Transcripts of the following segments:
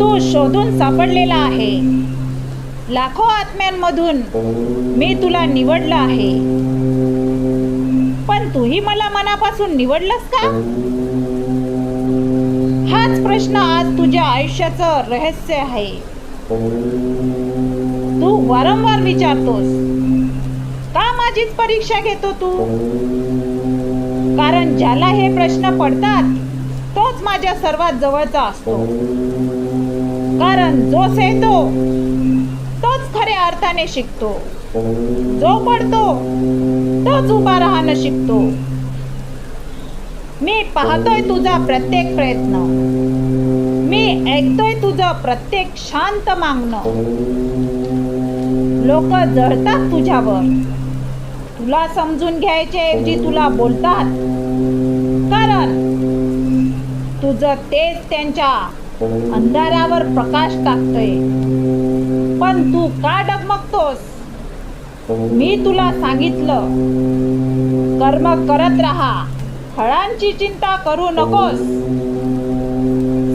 तू शोधून सापडलेला आहे. लाखो आत्म्यांमधून मी तुला निवडलं आहे. पण तूही मला मनापासून निवडलंस का? हाच प्रश्न आज तुझ्या आयुष्याचं रहस्य आहे. तू वारंवार विचारतोस का माझीच परीक्षा घेतो तू? कारण ज्याला हे प्रश्न पडतात तोच माझ्या सर्वात जवळचा असतो. कारण जो सेतो तोच खऱ्या अर्थाने शिकतो. जो पडतो तोच उभा राहणं शिकतो. मी पाहतोय तुझा प्रत्येक प्रयत्न. मी ऐकतोय तुझं प्रत्येक शांत मागणं. लोक जळतात तुझ्यावर. तुला समजून घ्यायच्या ऐवजी तुला बोलतात. कारण तुझं तेच त्यांच्या अंधारावर प्रकाश टाकतोय. पण तू का डगमगतोस? मी तुला सांगितलं कर्म करत राहा फळांची चिंता करू नकोस.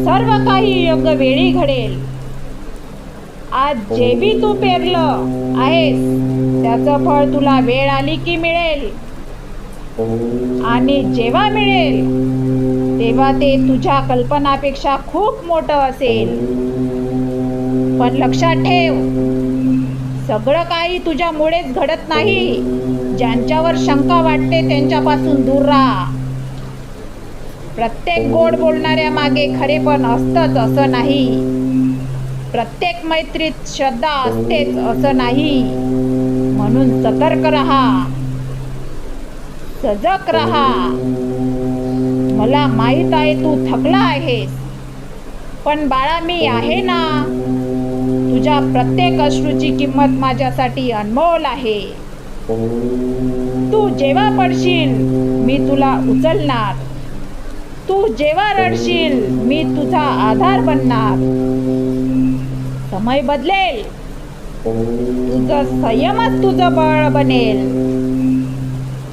सर्व काही योग्य वेळी घडेल. आज जे बी तू पेरलं आहेस त्याचं फळ तुला वेळ आली की मिळेल. आणि जेव्हा मिळेल तेव्हा ते तुझ्या कल्पनापेक्षा खूप मोठं असेल. पण लक्षात ठेव सगळं काही तुझ्यामुळेच घडत नाही. ज्यांच्यावर शंका वाटते त्यांच्यापासून दूर राहा. प्रत्येक गोड बोलणाऱ्या मागे खरे पण असतंच असं नाही. प्रत्येक मैत्रीत श्रद्धा असतेच असं नाही. म्हणून सतर्क राहा. सजग राहा. मला माहीत आहे तू थकला आहेस. पण बाळा मी आहे ना. तुझ्या प्रत्येक अश्रूची किंमत माझ्यासाठी अनमोल आहे. तू जेव्हा पडशील मी तुला उचलणार. तू जेव्हा रडशील मी तुझा आधार बनणार. समय बदलेल. तुझं संयमच तुझं बळ बनेल.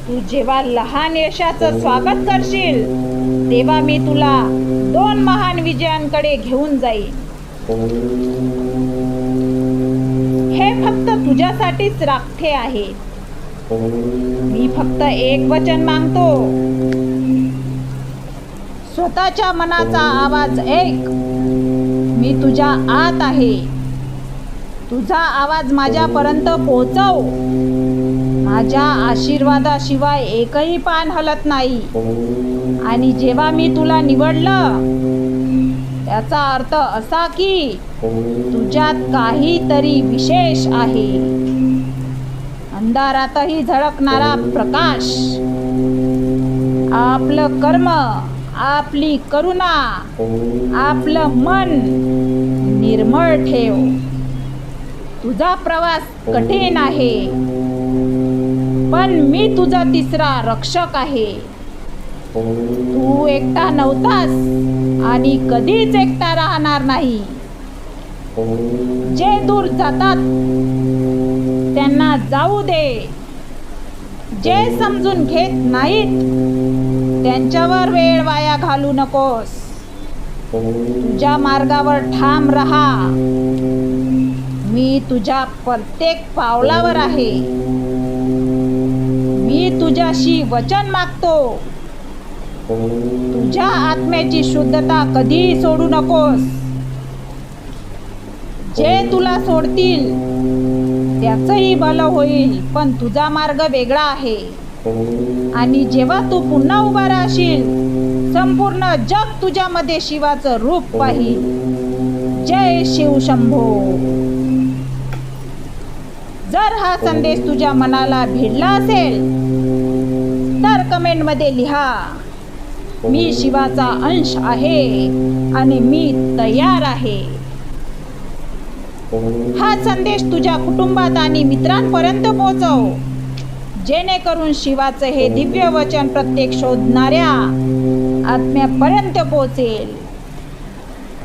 तू जेव्हा लहान यशाचं स्वागत करशील तेव्हा मी तुला दोन महान विजयांकडे घेऊन जाईन. हे फक्त तुझ्यासाठीच राखते आहे. मी फक्त एक वचन मागतो. स्वतःच्या मनाचा आवाज ऐक. मी तुझ्या आत आहे. तुझा आवाज माझ्यापर्यंत पोहोचव. माझ्या आशीर्वादाशिवाय एकही पान हलत नाही. आणि जेव्हा मी तुला निवडलं त्याचा अर्थ असा की तुझ्यात काहीतरी विशेष आहे. अंधारातही झळकणारा प्रकाश आपलं कर्म आपली करुणा आपलं मन निर्मळ ठेव. तुझा प्रवास कठीण आहे. पण मी तुझा तिसरा रक्षक आहे. तू एकटा नव्हतास आणि कधीच एकटा राहणार नाही. जे दूर जातात त्यांना जाऊ दे. जे समजून घेत नाहीत त्यांच्यावर वेळ वाया घालू नकोस. तुझ्या मार्गावर ठाम राहा. मी तुझ्या प्रत्येक पावलावर आहे. तुझ्याशी वचन मागतो. तुझ्या आत्म्याची शुद्धता कधीही सोडू नकोस. जे तुला सोडतील त्याचंही भलं होईल पण तुझा मार्ग वेगळा आहे. आणि जेव्हा तू पुन्हा उभा राहशील संपूर्ण जग तुझ्यामध्ये शिवाचं रूप पाहिल. जय शिवशंभो जर हा संदेश तुझ्या मनाला भिडला असेल तर कमेंटमध्ये लिहा मी शिवाचा अंश आहे आणि मी तयार आहे. हा संदेश तुझ्या कुटुंबात आणि मित्रांपर्यंत पोहोचव जेणेकरून शिवाचं हे दिव्य वचन प्रत्येक शोधणाऱ्या आत्म्यापर्यंत पोहोचेल.